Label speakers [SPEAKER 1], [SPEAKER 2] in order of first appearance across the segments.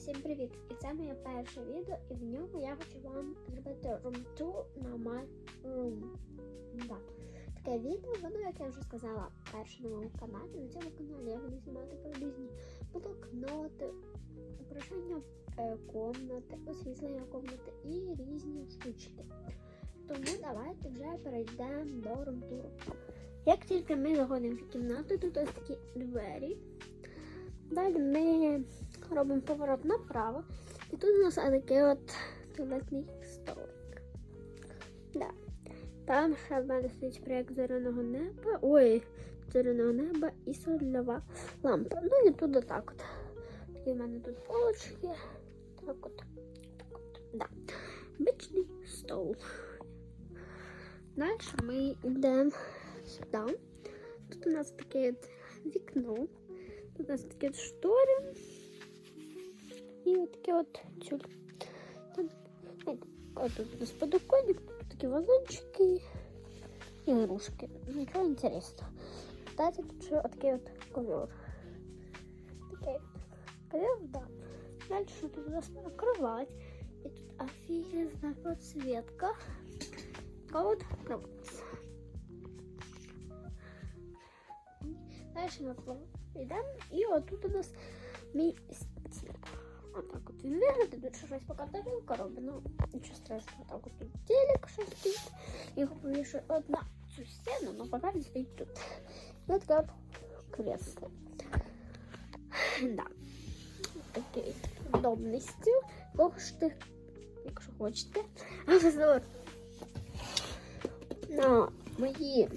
[SPEAKER 1] Всім привіт! І це моє перше відео, і в ньому я хочу вам зробити room-tour на my room. Да. Таке відео, воно, як я вже сказала, перше на моєму каналі. На цьому каналі я буду знімати про різні блокноти, украшення е, комнати, освітлення комнати і різні штучки. Тому давайте вже перейдемо до румтуру. Як тільки ми заходимо в кімнату, тут ось такі двері. Далі ми робимо поворот направо. І тут у нас такий от туалетний столик. Да. Там ще в мене стоїть проєкт зоряного неба. Ой, зоряного неба і сольова лампа. Ну і тут отак от. Такі в мене тут полочки. Так от. Так от. Да. Обичний стол. Далі ми йдемо сюди. Тут у нас таке вікно. Тут у нас такі штори. І от таке от тюль. Там, знаєте, от тут у нас подоконник, тут такі вазончики і игрушки. Нічого інтересного. Кстати, тут ще от такий от ковер. Такий от ковер, да. Дальше тут у нас кровать. І тут офігезна подсветка. Така от кровать. Дальше ми йдемо. І отут у нас мій стіл. Отак от він виглядає, тут щось поки тарілка робить, ну нічого страшного. Так от тут телек що стоїть. Його повішую одна цю стіну, але поки він стоїть тут. І от кресло. Да. Такий удобний стіл. Якщо хочете, обзор на мої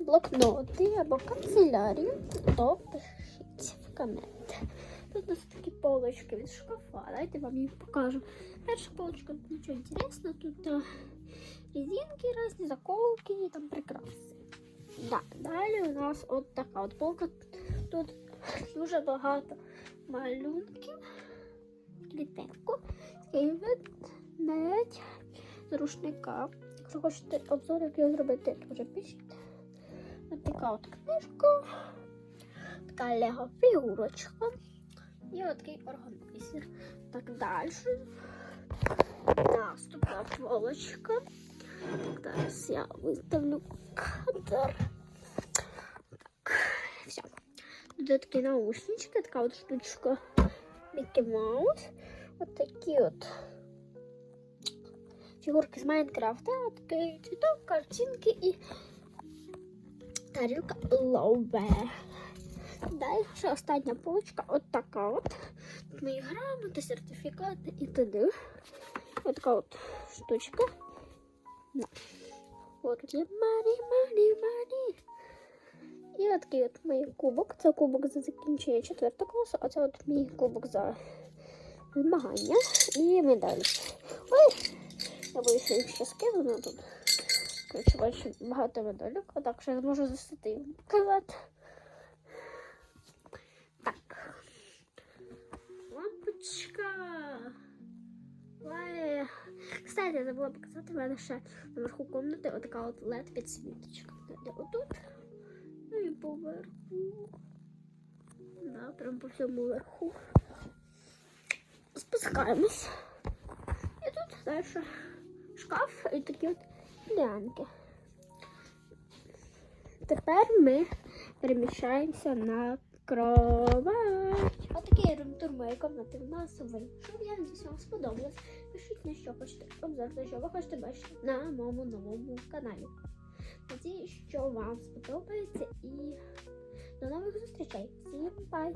[SPEAKER 1] блокноти або канцелярію, то пишіть в коменти. Тут полочки від шкафа. Давайте вам їх покажу. Перша полочка тут нічого інтересного. Тут а, резинки різні, заколки і там прикраси. Да. Далі у нас от така от полка. Тут дуже багато малюнків, клітинку, ведмедь з рушника. Якщо хочете обзор, як його зробити, вже пишіть. Така от книжка, така лего фігурочка і от такий органайзер. Так далі. Наступна полочка. Так, зараз я виставлю кадр. Так, все. Тут такі наушнички, така от штучка Микки Маус. От такі от фігурки з Майнкрафта, такий цвіток, картинки і тарілка лове. Далі остання полочка от така от. Мої грамоти, сертифікати і т.д. Ось така от штучка. От є мані, мані, мані. І от такий от мій кубок. Це кубок за закінчення четвертого класу, а це от мій кубок за змагання. І медаль. Ой! Я боюся, їх ще скину, ну тут. Коротше, бачу багато медалів, а так що я зможу засити я забула показати, в мене ще наверху комнати отака от LED підсвіточка. Де отут. Ну і поверху. Да, прям по всьому верху. Спускаємось. І тут далі шкаф і такі от лянки. Тепер ми переміщаємося на кровать. Отакий румтур моєї комнати в нас Щоб Я надіюсь, вам сподобалось. Пишіть на що хочете обзор, на що ви хочете бачити на моєму новому каналі. Надіюсь, що вам сподобається і до нових зустрічей. Всім бай!